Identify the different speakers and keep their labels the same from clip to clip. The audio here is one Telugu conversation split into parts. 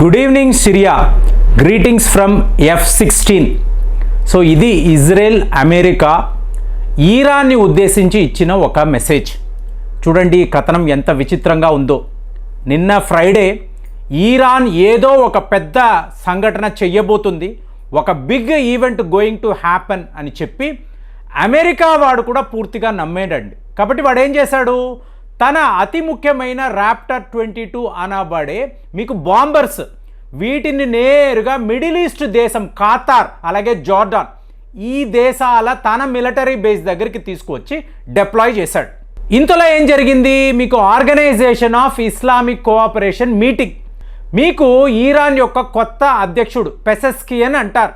Speaker 1: Good evening Syria greetings from F sixteen so ఇది ఇజ్రాయెల్ అమెరికా ఈరాన్ని ఉద్దేశించి ఇచ్చిన ఒక మెసేజ్ చూడండి ఈ కథనం ఎంత విచిత్రంగా ఉందో. నిన్న ఫ్రైడే ఈరాన్ ఏదో ఒక పెద్ద సంఘటన చెయ్యబోతుంది ఒక big event going to happen అని చెప్పి అమెరికా వాడు కూడా పూర్తిగా నమ్మేడండి. కాబట్టి వాడు ఏం చేశాడు? తన అతి ముఖ్యమైన ర్యాప్టర్ ట్వంటీ టూ అనబడే మీకు బాంబర్స్ వీటిని నేరుగా మిడిల్ ఈస్ట్ దేశం ఖాతార్ అలాగే జార్డాన్ ఈ దేశాల తన మిలిటరీ బేస్ దగ్గరికి తీసుకువచ్చి డిప్లాయ్ చేశాడు. ఇంతలో ఏం జరిగింది? మీకు organisation of Islamic cooperation meeting మీకు ఈరాన్ యొక్క కొత్త అధ్యక్షుడు పెసెస్కి అని అంటారు.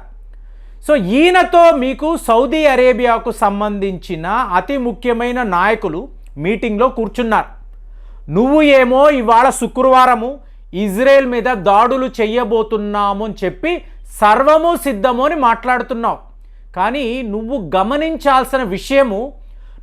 Speaker 1: సో ఈయనతో మీకు సౌదీ అరేబియాకు సంబంధించిన అతి ముఖ్యమైన నాయకులు మీటింగ్లో కూర్చున్నారు. నువ్వు ఏమో ఇవాళ శుక్రవారము ఇజ్రాయెల్ మీద దాడులు చెయ్యబోతున్నాము అని చెప్పి సర్వము సిద్ధము అని మాట్లాడుతున్నావు. కానీ నువ్వు గమనించాల్సిన విషయము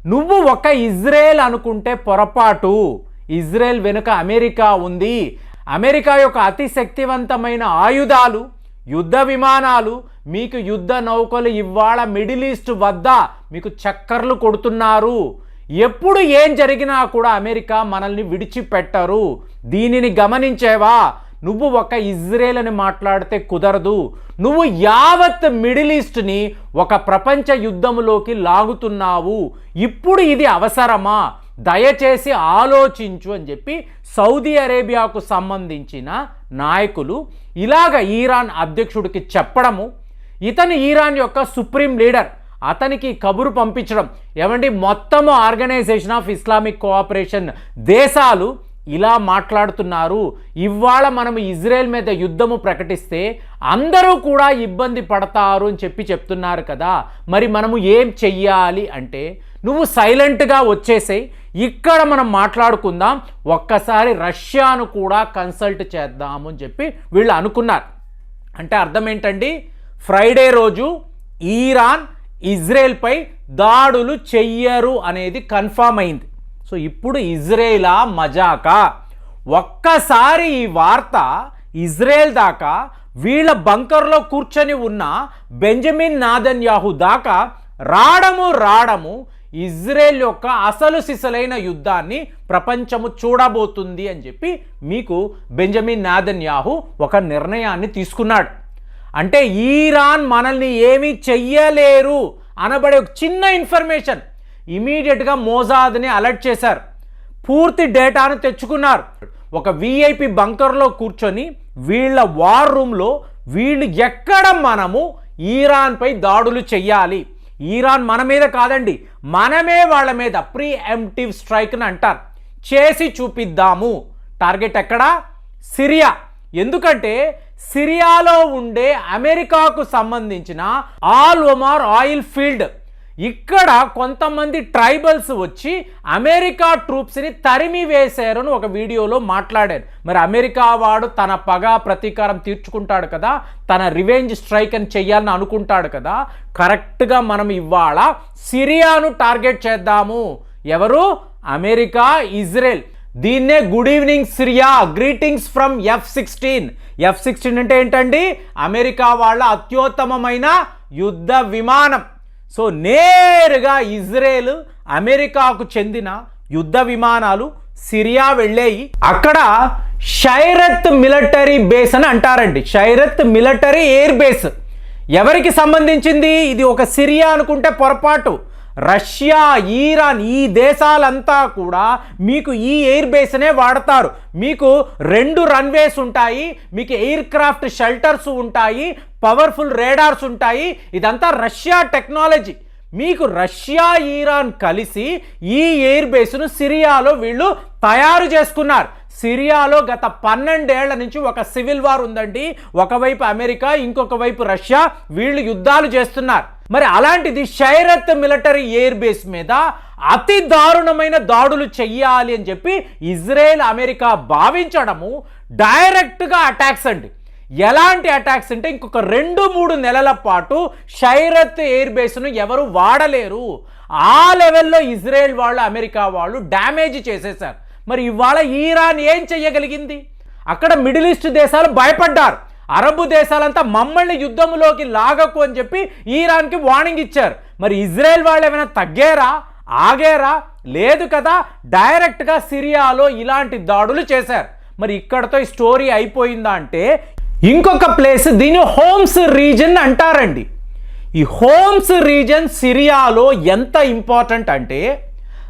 Speaker 1: నువ్వు ఒక ఇజ్రాయెల్ అనుకుంటే పొరపాటు. ఇజ్రాయెల్ వెనుక అమెరికా ఉంది. అమెరికా యొక్క అతి శక్తివంతమైన ఆయుధాలు యుద్ధ విమానాలు మీకు యుద్ధ నౌకలు ఇవాళ మిడిల్ ఈస్ట్ వద్ద మీకు చక్కర్లు కొడుతున్నారు. ఎప్పుడు ఏం జరిగినా కూడా అమెరికా మనల్ని విడిచిపెట్టరు. దీనిని గమనించేవా? నువ్వు ఒక ఇజ్రాయెల్ అని మాట్లాడితే కుదరదు. నువ్వు యావత్ మిడిల్ ఈస్ట్ని ఒక ప్రపంచ యుద్ధములోకి లాగుతున్నావు. ఇప్పుడు ఇది అవసరమా? దయచేసి ఆలోచించు అని చెప్పి సౌదీ అరేబియాకు సంబంధించిన నాయకులు ఇలాగ ఈరాన్ అధ్యక్షుడికి చెప్పడము ఇతను ఈరాన్ యొక్క సుప్రీం లీడర్. అతనికి కబురు పంపించడం. ఏమండి? మొత్తము ఆర్గనైజేషన్ ఆఫ్ ఇస్లామిక్ కోఆపరేషన్ దేశాలు ఇలా మాట్లాడుతున్నారు. ఇవాళ మనం ఇజ్రాయెల్ మీద యుద్ధము ప్రకటిస్తే అందరూ కూడా ఇబ్బంది పడతారు అని చెప్పి చెప్తున్నారు కదా. మరి మనము ఏం చెయ్యాలి అంటే నువ్వు సైలెంట్గా వచ్చేసేయి. ఇక్కడ మనం మాట్లాడుకుందాం. ఒక్కసారి రష్యాను కూడా కన్సల్ట్ చేద్దాము అని చెప్పి వీళ్ళు అనుకున్నారు. అంటే అర్థం ఏంటండి? ఫ్రైడే రోజు ఈరాన్ ఇజ్రాయెల్పై దాడులు చెయ్యరు అనేది కన్ఫామ్ అయింది. సో ఇప్పుడు ఇజ్రాయేలా మజాకా. ఒక్కసారి ఈ వార్త ఇజ్రాయెల్ దాకా వీళ్ళ బంకర్లో కూర్చొని ఉన్న బెంజమిన్ నాదన్యాహు దాకా రాడము రాడము ఇజ్రాయెల్ యొక్క అసలు సిసలైన యుద్ధాన్ని ప్రపంచము చూడబోతుంది అని చెప్పి మీకు బెంజమిన్ నాదన్యాహు ఒక నిర్ణయాన్ని తీసుకున్నాడు. అంటే ఈరాన్ మనల్ని ఏమీ చెయ్యలేరు అనబడే ఒక చిన్న ఇన్ఫర్మేషన్. ఇమీడియట్గా మోజాద్ని అలర్ట్ చేశారు. పూర్తి డేటాను తెచ్చుకున్నారు. ఒక విఐపి బంకర్లో కూర్చొని వీళ్ళ వార్ రూమ్లో వీళ్ళు ఎక్కడ మనము ఈరాన్పై దాడులు చెయ్యాలి? ఈరాన్ మన మీద కాదండి మనమే వాళ్ళ మీద ప్రీ ఎంటివ్ స్ట్రైక్ని అంటారు. చేసి చూపిద్దాము. టార్గెట్ ఎక్కడా? సిరియా. ఎందుకంటే సిరియాలో ఉండే అమెరికాకు సంబంధించిన ఆల్ ఒమార్ ఆయిల్ ఫీల్డ్. ఇక్కడ కొంతమంది ట్రైబల్స్ వచ్చి అమెరికా ట్రూప్స్ని తరిమి వేశారు అని ఒక వీడియోలో మాట్లాడారు. మరి అమెరికా వాడు తన పగ ప్రతీకారం తీర్చుకుంటాడు కదా తన రివెంజ్ స్ట్రైక్ అని చెయ్యాలని అనుకుంటాడు కదా కరెక్ట్గా మనం ఇవాళ సిరియాను టార్గెట్ చేద్దాము. ఎవరు? America Israel. దీన్నే good evening Syria greetings from F sixteen F sixteen అంటే ఏంటండి? అమెరికా వాళ్ళ అత్యుత్తమమైన యుద్ధ విమానం. సో నేరుగా ఇజ్రాయేల్ అమెరికాకు చెందిన యుద్ధ విమానాలు సిరియా వెళ్ళాయి. అక్కడ షైరత్ మిలిటరీ బేస్ అని అంటారండి. Shayrat military air base. ఎవరికి సంబంధించింది? ఇది ఒక సిరియా అనుకుంటే పొరపాటు. రష్యా ఈరాన్ ఈ దేశాలంతా కూడా మీకు ఈ ఎయిర్ బేస్నే వాడతారు. మీకు రెండు రన్వేస్ ఉంటాయి మీకు ఎయిర్ క్రాఫ్ట్ షెల్టర్స్ ఉంటాయి పవర్ఫుల్ రేడార్స్ ఉంటాయి. ఇదంతా రష్యా టెక్నాలజీ. మీకు రష్యా ఈరాన్ కలిసి ఈ ఎయిర్ బేస్ను సిరియాలో వీళ్ళు తయారు చేసుకున్నారు. సిరియాలో గత పన్నెండేళ్ళ నుంచి ఒక సివిల్ వార్ ఉందండి. ఒకవైపు అమెరికా ఇంకొక వైపు రష్యా. వీళ్ళు యుద్ధాలు చేస్తున్నారు. మరి అలాంటిది షైరత్ మిలిటరీ ఎయిర్ బేస్ మీద అతి దారుణమైన దాడులు చెయ్యాలి అని చెప్పి ఇజ్రాయెల్ అమెరికా భావించడము డైరెక్ట్గా అటాక్స్ అండి. ఎలాంటి అటాక్స్ అంటే ఇంకొక రెండు మూడు నెలల పాటు షైరత్ ఎయిర్ బేస్ను ఎవరు వాడలేరు. ఆ లెవెల్లో ఇజ్రాయెల్ వాళ్ళు అమెరికా వాళ్ళు డ్యామేజ్ చేసేశారు. మరి ఇవాళ ఈరాన్ ఏం చెయ్యగలిగింది? అక్కడ మిడిల్ ఈస్ట్ దేశాలు భయపడ్డారు. అరబు దేశాలంతా మమ్మల్ని యుద్ధంలోకి లాగకు అని చెప్పి ఈరాన్కి వార్నింగ్ ఇచ్చారు. మరి ఇజ్రాయెల్ వాళ్ళు ఏమైనా తగ్గారా? ఆగారా? లేదు కదా? డైరెక్ట్గా సిరియాలో ఇలాంటి దాడులు చేశారు. మరి ఇక్కడతో ఈ స్టోరీ అయిపోయిందా అంటే ఇంకొక ప్లేస్ దీన్ని హోమ్స్ రీజన్ అంటారండి. ఈ హోమ్స్ రీజన్ సిరియాలో ఎంత ఇంపార్టెంట్ అంటే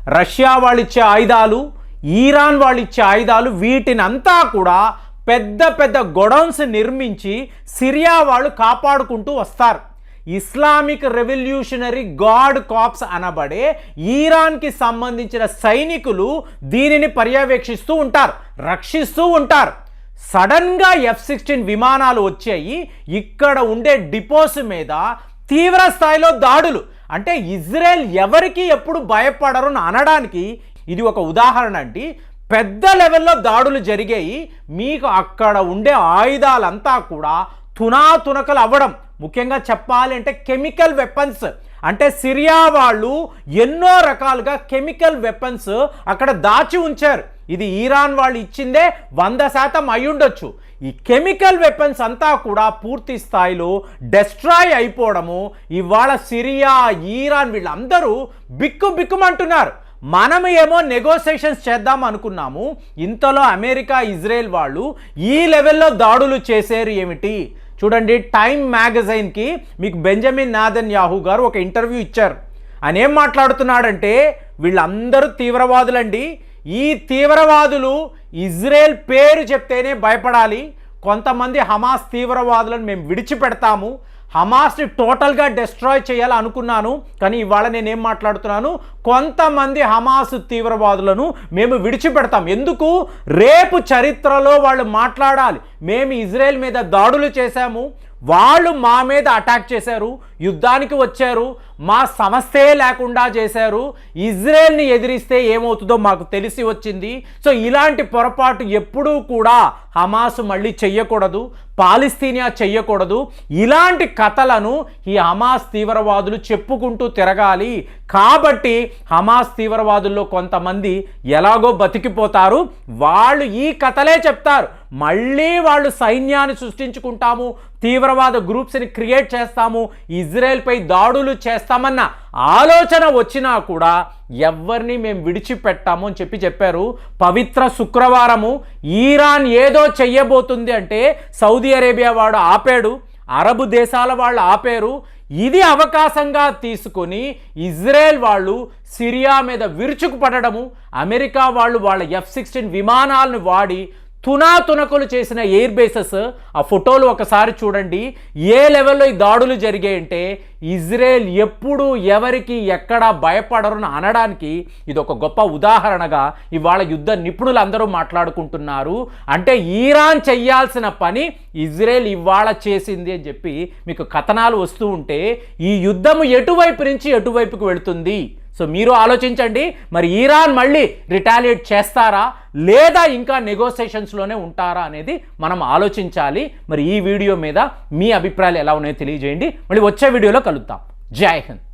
Speaker 1: రష్యా వాళ్ళు ఇచ్చే ఆయుధాలు ఈరాన్ వాళ్ళు ఇచ్చే ఆయుధాలు వీటిని అంతా కూడా పెద్ద పెద్ద గొడౌన్స్ నిర్మించి సిరియా వాళ్ళు కాపాడుకుంటూ వస్తారు. ఇస్లామిక్ రెవల్యూషనరీ గాడ్ కాప్స్ అనబడే ఈరాన్కి సంబంధించిన సైనికులు దీనిని పర్యవేక్షిస్తూ ఉంటారు రక్షిస్తూ ఉంటారు. సడన్గా ఎఫ్ సిక్స్టీన్ విమానాలు వచ్చాయి. ఇక్కడ ఉండే డిపోస్ మీద తీవ్ర స్థాయిలో దాడులు. అంటే ఇజ్రాయెల్ ఎవరికి ఎప్పుడు భయపడరు అని అనడానికి ఇది ఒక ఉదాహరణ అండి. పెద్ద లెవెల్లో దాడులు జరిగాయి. మీకు అక్కడ ఉండే ఆయుధాలంతా కూడా తునాతునకలు అవ్వడం. ముఖ్యంగా చెప్పాలి అంటే కెమికల్ వెపన్స్. అంటే సిరియా వాళ్ళు ఎన్నో రకాలుగా కెమికల్ వెపన్స్ అక్కడ దాచి ఉంచారు. ఇది ఈరాన్ వాళ్ళు ఇచ్చిందే వంద శాతం అయ్యుండొచ్చు ఈ కెమికల్ వెపన్స్ అంతా కూడా పూర్తి స్థాయిలో డెస్ట్రాయ్ అయిపోవడము. ఇవాళ సిరియా ఈరాన్ వీళ్ళందరూ బిక్కు బిక్కుమంటున్నారు. మనం ఏమో నెగోసియేషన్స్ చేద్దాం అనుకున్నాము. ఇంతలో అమెరికా ఇజ్రాయెల్ వాళ్ళు ఈ లెవెల్లో దాడులు చేశారు ఏమిటి? చూడండి టైమ్ మ్యాగజైన్కి మీకు బెంజమిన్ నాదన్ యాహూ గారు ఒక ఇంటర్వ్యూ ఇచ్చారు. ఆయన ఏం మాట్లాడుతున్నాడంటే వీళ్ళందరూ తీవ్రవాదులండి. ఈ తీవ్రవాదులు ఇజ్రాయెల్ పేరు చెప్తేనే భయపడాలి. కొంతమంది హమాస్ తీవ్రవాదులను మేము విడిచిపెడతాము. హమాస్ని టోటల్గా డిస్ట్రాయ్ చేయాలనుకున్నాను కానీ ఇవాళ నేనేం మాట్లాడుతున్నాను? కొంతమంది హమాస్ తీవ్రవాదులను మేము విడిచిపెడతాం. ఎందుకు? రేపు చరిత్రలో వాళ్ళు మాట్లాడాలి. మేము ఇజ్రాయెల్ మీద దాడులు చేశాము. వాళ్ళు మా మీద అటాక్ చేశారు. యుద్ధానికి వచ్చారు. మా సమస్యే లేకుండా చేశారు. ఇజ్రాయెల్ని ఎదిరిస్తే ఏమవుతుందో మాకు తెలిసి వచ్చింది. సో ఇలాంటి పొరపాటు ఎప్పుడూ కూడా హమాస్ మళ్ళీ చెయ్యకూడదు. పాలిస్తీనియా చెయ్యకూడదు. ఇలాంటి కథలను ఈ హమాస్ తీవ్రవాదులు చెప్పుకుంటూ తిరగాలి. కాబట్టి హమాస్ తీవ్రవాదుల్లో కొంతమంది ఎలాగో బతికిపోతారు. వాళ్ళు ఈ కథలే చెప్తారు. మళ్ళీ వాళ్ళు సైన్యాన్ని సృష్టించుకుంటాము తీవ్రవాద గ్రూప్స్ని క్రియేట్ చేస్తాము ఇజ్రాయెల్పై దాడులు చేస్తామన్న ఆలోచన వచ్చినా కూడా ఎవరిని మేము విడిచిపెట్టాము అని చెప్పి చెప్పారు. పవిత్ర శుక్రవారము ఈరాన్ ఏదో చెయ్యబోతుంది అంటే సౌదీ అరేబియా వాడు ఆపాడు అరబు దేశాల వాళ్ళు ఆపారు. ఇది అవకాశంగా తీసుకొని ఇజ్రాయెల్ వాళ్ళు సిరియా మీద విరుచుకుపడము అమెరికా వాళ్ళు వాళ్ళ ఎఫ్ సిక్స్టీన్ విమానాలను వాడి తునాతునకలు చేసిన ఎయిర్ బేసెస్ ఆ ఫోటోలు ఒకసారి చూడండి. ఏ లెవెల్లో ఈ దాడులు జరిగాయంటే ఇజ్రాయెల్ ఎప్పుడు ఎవరికి ఎక్కడ భయపడరు అనడానికి ఇది ఒక గొప్ప ఉదాహరణగా ఇవాళ యుద్ధ నిపుణులు అందరూ మాట్లాడుకుంటున్నారు. అంటే ఈరాన్ చెయ్యాల్సిన పని ఇజ్రాయెల్ ఇవాళ చేసింది అని చెప్పి మీకు కథనాలు వస్తూ ఉంటే ఈ యుద్ధము ఎటువైపు నుంచి ఎటువైపుకు వెళుతుంది? సో మీరు ఆలోచించండి. మరి ఈరాన్ మళ్ళీ రిటాలియేట్ చేస్తారా? లేదా ఇంకా నెగోసియేషన్స్లోనే ఉంటారా అనేది మనం ఆలోచించాలి. మరి ఈ వీడియో మీద మీ అభిప్రాయాలు ఎలా ఉన్నాయో తెలియజేయండి. మళ్ళీ వచ్చే వీడియోలో కలుద్దాం. జై హింద్.